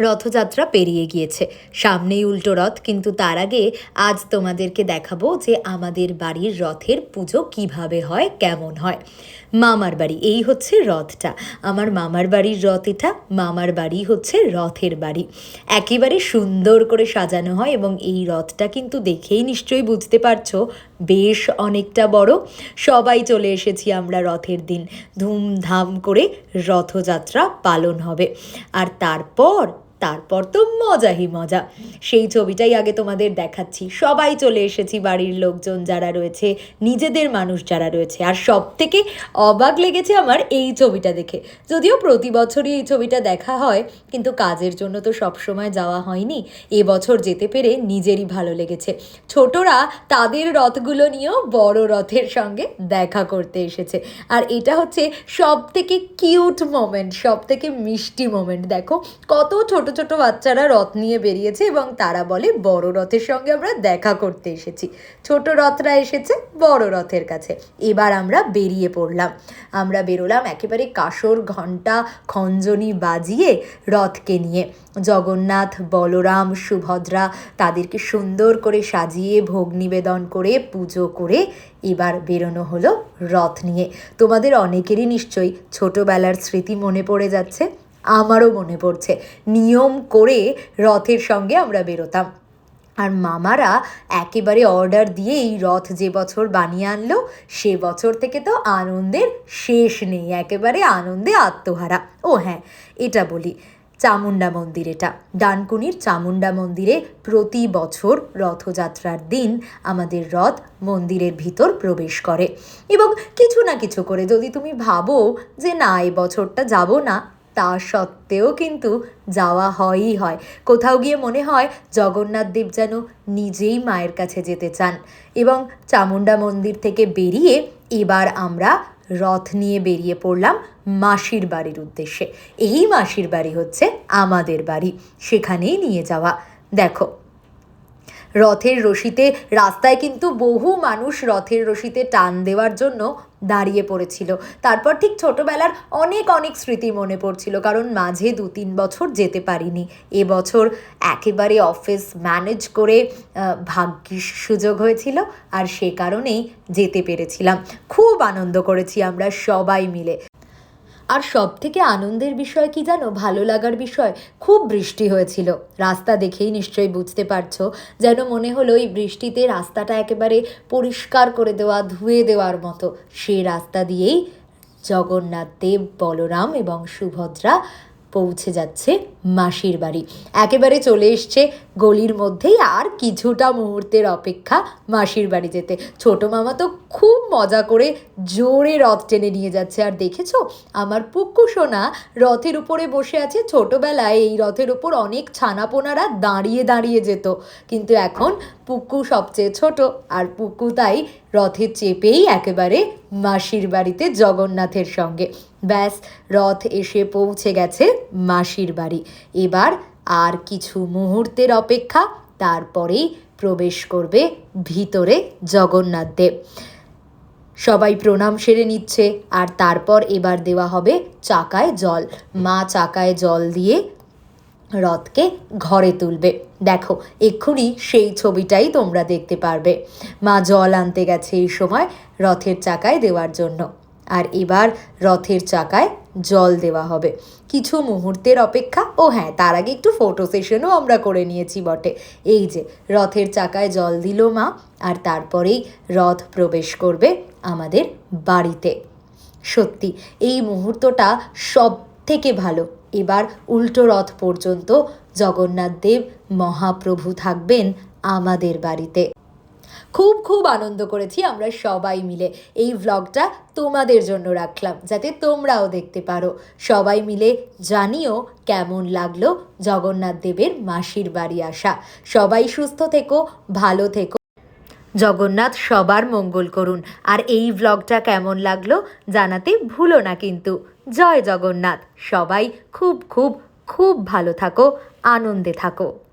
রথযাত্রা পেরিয়ে গিয়েছে। সামনেই উল্টো রথ, কিন্তু তার আগে আজ তোমাদেরকে দেখাবো যে আমাদের বাড়ির রথের পুজো কীভাবে হয়, কেমন হয়। মামার বাড়ি, এই হচ্ছে রথটা। আমার মামার বাড়ির রথ এটা, মামার বাড়ি হচ্ছে রথের বাড়ি। একেবারে সুন্দর করে সাজানো হয় এবং এই রথটা কিন্তু দেখেই নিশ্চয়ই বুঝতে পারছ, বেশ অনেকটা বড়। সবাই চলে এসেছি আমরা রথের দিন। ধুমধাম করে রথযাত্রা পালন হবে। আর তারপর তারপর তো মজাই মজা। সেই ছবিটাই আগে তোমাদের দেখাচ্ছি। সবাই চলে এসেছি বাড়ির লোকজন যারা রয়েছে, নিজেদের মানুষ যারা রয়েছে। আর সব থেকে অবাক লেগেছে আমার এই ছবিটা দেখে। যদিও প্রতি বছরই এই ছবিটা দেখা হয়, কিন্তু কাজের জন্য তো সবসময় যাওয়া হয়নি। এবছর যেতে পেরে নিজেরই ভালো লেগেছে। ছোটরা তাদের রথগুলো নিয়েও বড় রথের সঙ্গে দেখা করতে এসেছে। আর এটা হচ্ছে সব থেকে কিউট মোমেন্ট সব থেকে মিষ্টি মোমেন্ট। দেখো, কত ছোট ছোট বাচ্চারা রথ নিয়ে বেরিয়েছে এবং তারা বলে, বড় রথের সঙ্গে আমরা দেখা করতে এসেছি। ছোট রথরা এসেছে, বড় রথের কাছে। এবার আমরা বেরিয়ে পড়লাম। আমরা বেরোলাম একেবারে কাসর ঘণ্টা খঞ্জনি বাজিয়ে রথকে নিয়ে। জগন্নাথ, বলরাম, সুভদ্রা তাদেরকে সুন্দর করে সাজিয়ে ভোগ নিবেদন করে, পুজো করে এবার বেরোনো হলো রথ নিয়ে। তোমাদের অনেকেরই নিশ্চয়ই ছোটোবেলার স্মৃতি মনে পড়ে যাচ্ছে। আমারও মনে পড়ছে। নিয়ম করে রথের সঙ্গে আমরা বেরোতাম। আর মামারা একেবারে অর্ডার দিয়ে এই রথ যে বছর বানিয়ে আনলো, সে বছর থেকে তো আনন্দের শেষ নেই, একেবারে আনন্দে আত্মহারা। ও হ্যাঁ এটা বলি, চামুণ্ডা মন্দির এটা। ডানকুনির চামুণ্ডা মন্দিরে প্রতি বছর রথযাত্রার দিন আমাদের রথ মন্দিরের ভিতর প্রবেশ করে। এবং কিছু না কিছু করে, যদি তুমি ভাবো যে না এই বছরটা যাব না তা সত্ত্বেও কিন্তু যাওয়া হয়ই হয়। কোথাও গিয়ে মনে হয় জগন্নাথ দেব যেন নিজেই মায়ের কাছে যেতে চান এবং চামুণ্ডা মন্দির থেকে বেরিয়ে এবার আমরা রথ নিয়ে বেরিয়ে পড়লাম মাসির বাড়ির উদ্দেশ্যে। এই মাসির বাড়ি হচ্ছে আমাদের বাড়ি। সেখানেই নিয়ে যাওয়া। দেখো রথের রশিতে রাস্তায় কিন্তু বহু মানুষ রথের রশিতে টান দেওয়ার জন্য দাঁড়িয়ে পড়েছিল। তারপর ঠিক ছোটবেলার অনেক অনেক স্মৃতি মনে পড়ছিল কারণ মাঝে দু তিন বছর যেতে পারিনি। এবছর একেবারে অফিস ম্যানেজ করে আহ, ভাগ্যিস সুযোগ হয়েছিল আর সে কারণেই যেতে পেরেছিলাম। খুব আনন্দ করেছি আমরা সবাই মিলে। আর সব থেকে আনন্দের বিষয় কি জানো? ভালো লাগার বিষয় খুব বৃষ্টি হয়েছিল। রাস্তা দেখেই নিশ্চয়ই বুঝতে পারছ, যেন মনে হলো এই বৃষ্টিতে রাস্তাটা একেবারে পরিষ্কার করে দেওয়া, ধুয়ে দেওয়ার মতো। সে রাস্তা দিয়েই জগন্নাথ দেব, বলরাম এবং সুভদ্রা পৌঁছে যাচ্ছে মাসির বাড়ি। একেবারে চলে এসছে গলির মধ্যেই আর কিছুটা মুহূর্তের অপেক্ষা মাসির বাড়ি যেতে। ছোট মামা তো খুব মজা করে জোরে রথ টেনে নিয়ে যাচ্ছে। আর দেখেছ, আমার পুক্কু সোনা রথের উপরে বসে আছে। ছোটবেলায় এই রথের উপর অনেক ছানাপোনারা দাঁড়িয়ে দাঁড়িয়ে যেত। কিন্তু এখন পুক্কু সবচেয়ে ছোট, আর পুক্কু তাই রথে চেপেই একেবারে মাসির বাড়িতে জগন্নাথের সঙ্গে। ব্যাস, রথ এসে পৌঁছে গেছে মাসির বাড়ি। এবার আর কিছু মুহূর্তের অপেক্ষা, তারপরেই প্রবেশ করবে ভিতরে জগন্নাথ দেব। সবাই প্রণাম সেরে নিচ্ছে, আর তারপর এবার দেওয়া হবে চাকায় জল। মা চাকায় জল দিয়ে রথকে ঘরে তুলবে। দেখো, এক্ষুনি সেই ছবিটাই তোমরা দেখতে পারবে। মা জল আনতে গেছে এই সময় রথের চাকায় দেওয়ার জন্য। আর এবার রথের চাকায় জল দেওয়া হবে। কিছু মুহূর্তের অপেক্ষা। ও হ্যাঁ তার আগে একটু ফটো সেশনও আমরা করে নিয়েছি বটে। এই যে, রথের চাকায় জল দিল মা, আর তারপরেই রথ প্রবেশ করবে আমাদের বাড়িতে। সত্যি, এই মুহূর্তটা সব থেকে ভালো। এবার উল্টো রথ পর্যন্ত জগন্নাথ দেব মহাপ্রভু থাকবেন আমাদের বাড়িতে। খুব খুব আনন্দ করেছি আমরা সবাই মিলে। এই ভ্লগটা তোমাদের জন্য রাখলাম, যাতে তোমরাও দেখতে পারো। সবাই মিলে জানিও কেমন লাগল জগন্নাথ দেবের মাসির বাড়ি আসা। সবাই সুস্থ থেকো, ভালো থেকো। জগন্নাথ সবার মঙ্গল করুন। আর এই ব্লগটা কেমন লাগল জানাতে ভুলো না কিন্তু। জয় জগন্নাথ। সবাই খুব খুব খুব ভালো থাকো, আনন্দে থাকো।